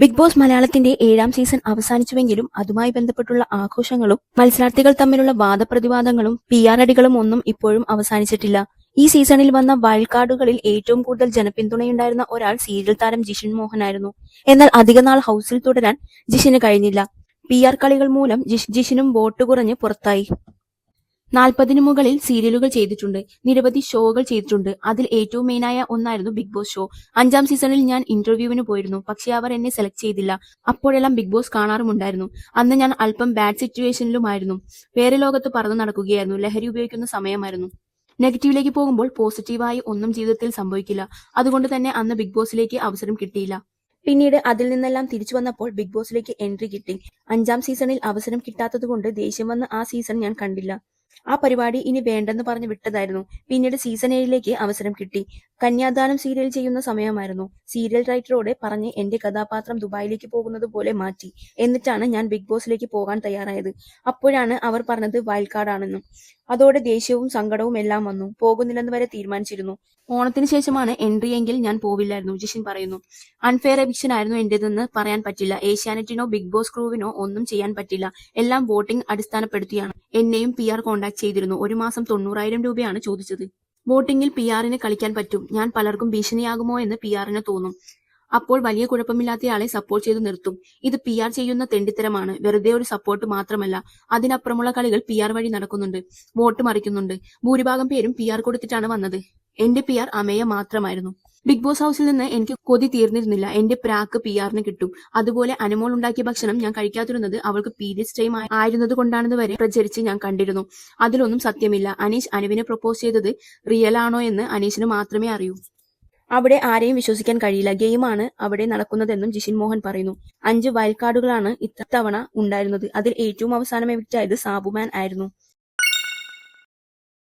Big boss മലയാളത്തിന്റെ ഏഴാം season അവസാനിച്ചുവെങ്കിലും അതുമായി ബന്ധപ്പെട്ടുള്ള ആഘോഷങ്ങളും മത്സരാർത്ഥികൾ തമ്മിലുള്ള വാദപ്രതിവാദങ്ങളും പി ആർ അടികളും ഒന്നും ഇപ്പോഴും അവസാനിച്ചിട്ടില്ല. ഈ സീസണിൽ വന്ന വൈൽഡ് കാർഡുകളിൽ ഏറ്റവും കൂടുതൽ ജനപിന്തുണയുണ്ടായിരുന്ന ഒരാൾ സീരിയൽ താരം ജിഷിൻ മോഹനായിരുന്നു. എന്നാൽ അധികനാൾ ഹൗസിൽ തുടരാൻ ജിഷിന് കഴിഞ്ഞില്ല. പി ആർ കളികൾ മൂലം ജിഷ് ജിഷിനും വോട്ട് കുറഞ്ഞ് പുറത്തായി. നാൽപ്പതിനു മുകളിൽ സീരിയലുകൾ ചെയ്തിട്ടുണ്ട്. നിരവധി ഷോകൾ ചെയ്തിട്ടുണ്ട്. അതിൽ ഏറ്റവും മെയിനായ ഒന്നായിരുന്നു ബിഗ് ബോസ് ഷോ അഞ്ചാം സീസണിൽ ഞാൻ ഇന്റർവ്യൂവിന് പോയിരുന്നു. പക്ഷെ അവർ എന്നെ സെലക്ട് ചെയ്തില്ല. അപ്പോഴെല്ലാം ബിഗ് ബോസ് കാണാറുമുണ്ടായിരുന്നു. അന്ന് ഞാൻ അല്പം ബാഡ് സിറ്റുവേഷനിലുമായിരുന്നു വേറെ ലോകത്ത് പറന്നു നടക്കുകയായിരുന്നു. ലഹരി ഉപയോഗിക്കുന്ന സമയമായിരുന്നു. നെഗറ്റീവിലേക്ക് പോകുമ്പോൾ പോസിറ്റീവായി ഒന്നും ജീവിതത്തിൽ സംഭവിക്കില്ല. അതുകൊണ്ട് തന്നെ അന്ന് ബിഗ് ബോസിലേക്ക് അവസരം കിട്ടിയില്ല. പിന്നീട് അതിൽ നിന്നെല്ലാം തിരിച്ചു വന്നപ്പോൾ ബിഗ് ബോസിലേക്ക് എൻട്രി കിട്ടി. അഞ്ചാം സീസണിൽ അവസരം കിട്ടാത്തതുകൊണ്ട് ദേഷ്യം വന്ന് ആ സീസൺ ഞാൻ കണ്ടില്ല. ആ പരിപാടി ഇനി വേണ്ടെന്ന് പറഞ്ഞ് വിട്ടതായിരുന്നു. പിന്നീട് സീസൺ ഏഴിലേക്ക് അവസരം കിട്ടി. കന്യാദാനം സീരിയൽ ചെയ്യുന്ന സമയമായിരുന്നു. സീരിയൽ റൈറ്ററോടെ പറഞ്ഞ് എന്റെ കഥാപാത്രം ദുബായിലേക്ക് പോകുന്നത് പോലെ മാറ്റി. എന്നിട്ടാണ് ഞാൻ ബിഗ് ബോസിലേക്ക് പോകാൻ തയ്യാറായത്. അപ്പോഴാണ് അവർ പറഞ്ഞത് വൈൽഡ് കാർഡാണെന്നും അതോടെ ദേഷ്യവും സങ്കടവും എല്ലാം വന്നു. പോകുന്നില്ലെന്ന് വരെ തീരുമാനിച്ചിരുന്നു. ഓണത്തിന് ശേഷമാണ് എൻട്രി എങ്കിൽ ഞാൻ പോവില്ലായിരുന്നു ജിഷിൻ പറയുന്നു. അൺഫെയർ എവിക്ഷൻ ആയിരുന്നു എന്റേതെന്ന് പറയാൻ പറ്റില്ല. ഏഷ്യാനെറ്റിനോ ബിഗ് ബോസ് ക്രൂവിനോ ഒന്നും ചെയ്യാൻ പറ്റില്ല. എല്ലാം വോട്ടിംഗ് അടിസ്ഥാനപ്പെടുത്തിയാണ്. എന്നെയും പി ആർ കോൺടാക്ട് ചെയ്തിരുന്നു. ഒരു മാസം തൊണ്ണൂറായിരം രൂപയാണ് ചോദിച്ചത്. വോട്ടിംഗിൽ പി ആറിന് കളിക്കാൻ പറ്റും. ഞാൻ പലർക്കും ഭീഷണിയാകുമോ എന്ന് പി ആറിന് തോന്നും. അപ്പോൾ വലിയ കുഴപ്പമില്ലാത്തയാളെ സപ്പോർട്ട് ചെയ്ത് നിർത്തും. ഇത് പി ആർ ചെയ്യുന്ന തെണ്ടിത്തരമാണ്. വെറുതെ ഒരു സപ്പോർട്ട് മാത്രമല്ല അതിനപ്പുറമുള്ള കളികൾ പി ആർ വഴി നടക്കുന്നുണ്ട്. വോട്ട് മറിക്കുന്നുണ്ട്. ഭൂരിഭാഗം പേരും പി ആർ കൊടുത്തിട്ടാണ് വന്നത്. എന്റെ പി ആർ അമേയ മാത്രമായിരുന്നു. ബിഗ് ബോസ് ഹൗസിൽ നിന്ന് എനിക്ക് കൊതി തീർന്നിരുന്നില്ല. എന്റെ പ്രാക്ക് പി ആറിന് കിട്ടും. അതുപോലെ അനുമോൾ ഉണ്ടാക്കിയ ഭക്ഷണം ഞാൻ കഴിക്കാതിരുന്നത് അവൾക്ക് പീരിയഡ്സ് ടൈം ആയിരുന്നത് കൊണ്ടാണെന്ന് വരെ പ്രചരിച്ച് ഞാൻ കണ്ടിരുന്നു. അതിലൊന്നും സത്യമില്ല. അനീഷ് അനുവിനെ പ്രപ്പോസ് ചെയ്തത് റിയൽ ആണോ എന്ന് അനീഷിന് മാത്രമേ അറിയൂ. അവിടെ ആരെയും വിശ്വസിക്കാൻ കഴിയില്ല. ഗെയിമാണ് അവിടെ നടക്കുന്നതെന്നും ജിഷിൻ മോഹൻ പറയുന്നു. അഞ്ച് വയൽക്കാടുകളാണ് ഇത്തവണ ഉണ്ടായിരുന്നത്. അതിൽ ഏറ്റവും അവസാനം എവിക്റ്റായത് സാബുമാൻ ആയിരുന്നു.